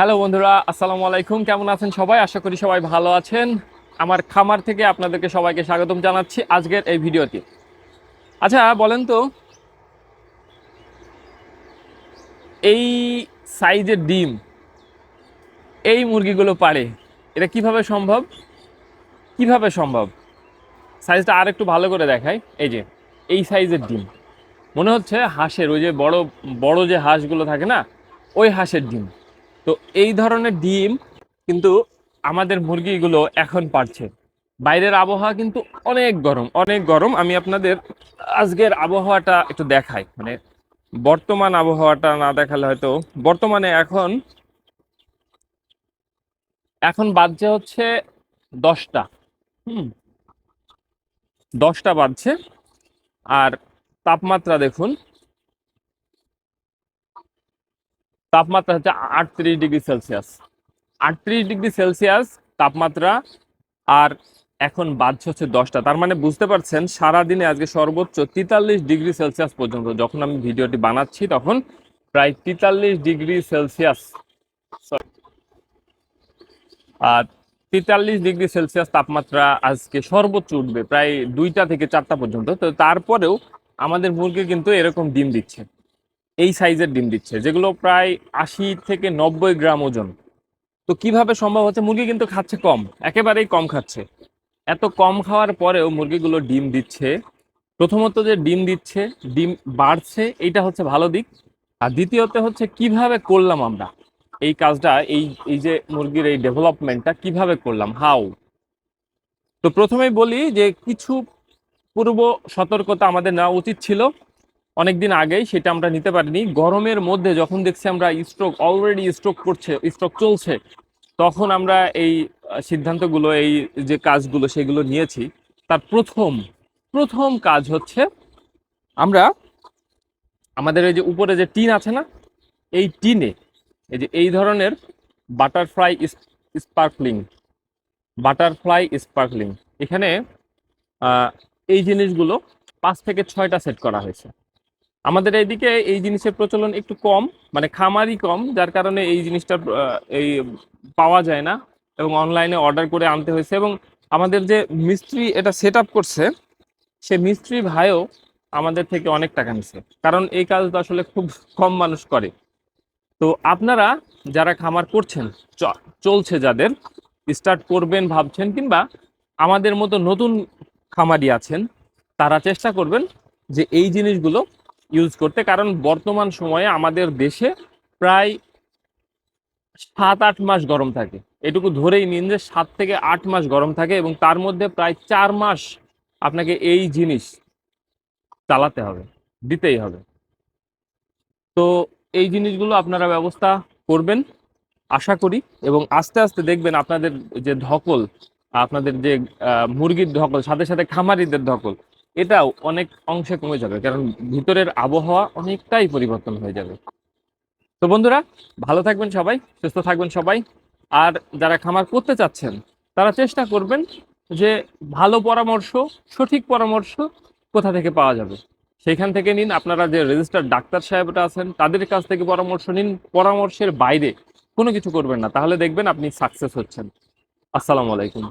Hello বন্ধুরা, আসসালামু আলাইকুম। কেমন আছেন সবাই? আশা করি সবাই ভালো আছেন। আমার খামার থেকে আপনাদেরকে সবাইকে স্বাগতম জানাচ্ছি আজকের এই ভিডিওতে। আচ্ছা বলেন তো, এই সাইজের ডিম এই মুরগিগুলো পারে, এটা কীভাবে সম্ভব? কীভাবে সম্ভব? সাইজটা আর একটু ভালো করে দেখাই। এই যে, এই সাইজের ডিম। মনে হচ্ছে হাঁসের, ওই যে বড় বড় যে হাঁসগুলো থাকে না, ওই হাঁসের ডিম। তো এই ধরনের ডিম কিন্তু আমাদের মুরগিগুলো এখন পারছে। বাইরের আবহাওয়া কিন্তু অনেক গরম অনেক গরম। আমি আপনাদের আজকের আবহাওয়াটা একটু দেখাই। মানে বর্তমান আবহাওয়াটা না দেখালে হয়তো বর্তমানে এখন এখন বাজছে হচ্ছে দশটা। হুম, দশটা বাজছে। আর তাপমাত্রা দেখুন তাপমাত্রা হচ্ছে আটত্রিশ ডিগ্রি সেলসিয়াস। আটত্রিশ ডিগ্রি সেলসিয়াস তাপমাত্রা আর এখন বাজছে হচ্ছে দশটা। তার মানে বুঝতে পারছেন, সারাদিনে আজকে সর্বোচ্চ তেতাল্লিশ ডিগ্রি সেলসিয়াস পর্যন্ত, যখন আমি ভিডিওটি বানাচ্ছি তখন প্রায় তেতাল্লিশ ডিগ্রি সেলসিয়াস আর তেতাল্লিশ ডিগ্রি সেলসিয়াস তাপমাত্রা আজকে সর্বোচ্চ উঠবে প্রায় দুইটা থেকে চারটা পর্যন্ত। তো তারপরেও আমাদের মুরগি কিন্তু এরকম ডিম দিচ্ছে। এই সাইজের ডিম দিচ্ছে, যেগুলো প্রায় আশি থেকে নব্বই গ্রাম ওজন। তো কীভাবে সম্ভব হচ্ছে? মুরগি কিন্তু খাচ্ছে কম, একেবারেই কম খাচ্ছে। এত কম খাওয়ার পরেও মুরগিগুলো ডিম দিচ্ছে। প্রথমত যে ডিম দিচ্ছে, ডিম বাড়ছে, এইটা হচ্ছে ভালো দিক। আর দ্বিতীয়ত হচ্ছে কীভাবে করলাম আমরা? এই কাজটা, এই এই যে মুরগির এই ডেভেলপমেন্টটা কীভাবে করলাম? হাউ? তো প্রথমেই বলি যে কিছু পূর্ব সতর্কতা আমাদের নেওয়া উচিত ছিল। অনেকদিন আগেই সেটা আমরা নিতে পারিনি। গরমের মধ্যে যখন দেখছি আমরা স্ট্রোক অলরেডি স্ট্রোক করছে স্ট্রোক চলছে, তখন আমরা এই সিদ্ধান্তগুলো, এই যে কাজগুলো সেগুলো নিয়েছি। তার প্রথম প্রথম কাজ হচ্ছে আমরা আমাদের এই যে উপরে যে টিন আছে না, এই টিনে এই যে এই ধরনের বাটারফ্লাই স্পার্কলিং বাটারফ্লাই স্পার্কলিং এখানে এই জিনিসগুলো পাঁচ থেকে ছয়টা সেট করা হয়েছে। আমাদের এইদিকে এই জিনিসের প্রচলন একটু কম মানে খামারই কম, যার কারণে এই জিনিসটা এই পাওয়া যায় না এবং অনলাইনে অর্ডার করে আনতে হয়েছে এবং আমাদের যে মিস্ত্রি এটা সেট করছে, সে মিস্ত্রি ভাইও আমাদের থেকে অনেক টাকা নিছে। কারণ এই কাজ তো আসলে খুব কম মানুষ করে। তো আপনারা যারা খামার করছেন চলছে যাদের স্টার্ট করবেন ভাবছেন কিংবা আমাদের মতো নতুন খামারি আছেন, তারা চেষ্টা করবেন যে এই জিনিসগুলো ইউজ করতে, কারণ বর্তমান সময়ে আমাদের দেশে প্রায় সাত আট মাস গরম থাকে। এটুকু ধরেই নিন যে সাত থেকে আট মাস গরম থাকে এবং তার মধ্যে প্রায় চার মাস আপনাকে এই জিনিস চালাতে হবে, দিতেই হবে। তো এই জিনিসগুলো আপনারা ব্যবস্থা করবেন, আশা করি। এবং আস্তে আস্তে দেখবেন আপনাদের যে ধকল, আপনাদের যে মুরগির ধকল, সাথে সাথে খামারিদের ধকল এটাও অনেক অংশে কমে যাবে, কারণ ভিতরের আবহাওয়া অনেকটাই পরিবর্তন হয়ে যাবে। তো বন্ধুরা, ভালো থাকবেন সবাই, সুস্থ থাকবেন সবাই, আর যারা খামার করতে চাচ্ছেন, তারা চেষ্টা করবেন যে ভালো পরামর্শ, সঠিক পরামর্শ কোথা থেকে পাওয়া যাবে। সেখান থেকে নিন, আপনারা যে রেজিস্টার ডাক্তার সাহেবরা আছেন, তাদের কাছ থেকে পরামর্শ নিন, পরামর্শের বাইরে কোনো কিছু করবেন না, তাহলে দেখবেন আপনি সাকসেস হচ্ছেন। আসসালামু আলাইকুম।